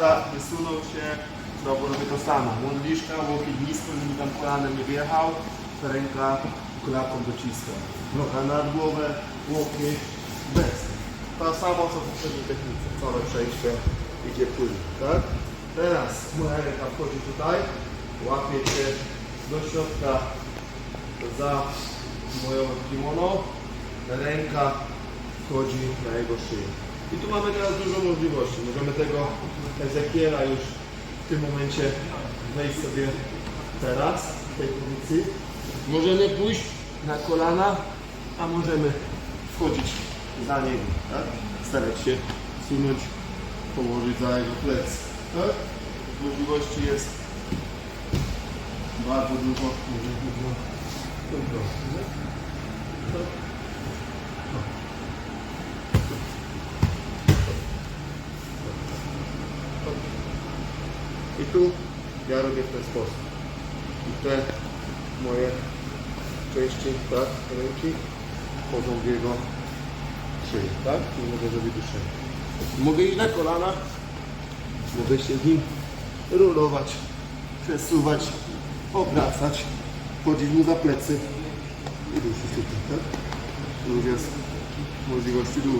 Wysunął się, znowu robię to samo. Modliszka, łokieć nisko, żeby tam kolanem nie wjechał. Ręka klatą dociska. Noga nad głowę, łokieć, bez. To samo co w poprzedniej technice. Całe przejście idzie płynnie, tak? Teraz moja ręka wchodzi tutaj, łapie się do środka za moją kimono. Ręka wchodzi na jego szyję. I tu mamy teraz dużo możliwości. Możemy tego Ezekiela już w tym momencie wejść sobie teraz w tej pozycji. Możemy pójść na kolana, a możemy wchodzić za niego. Tak? Starać się sunąć, położyć za jego plecy. Tak? Możliwości jest bardzo dużo. Możemy go kontrolować. Tak? I tu ja robię w ten sposób. I te moje części, tak, ręki wchodzą w jego szyję, tak? I mogę zrobić duszenie. Mogę iść na kolana, mogę się z nim rulować, przesuwać, obracać, chodzić mu za plecy i dusić tutaj, tak? Tu jest możliwości dużo.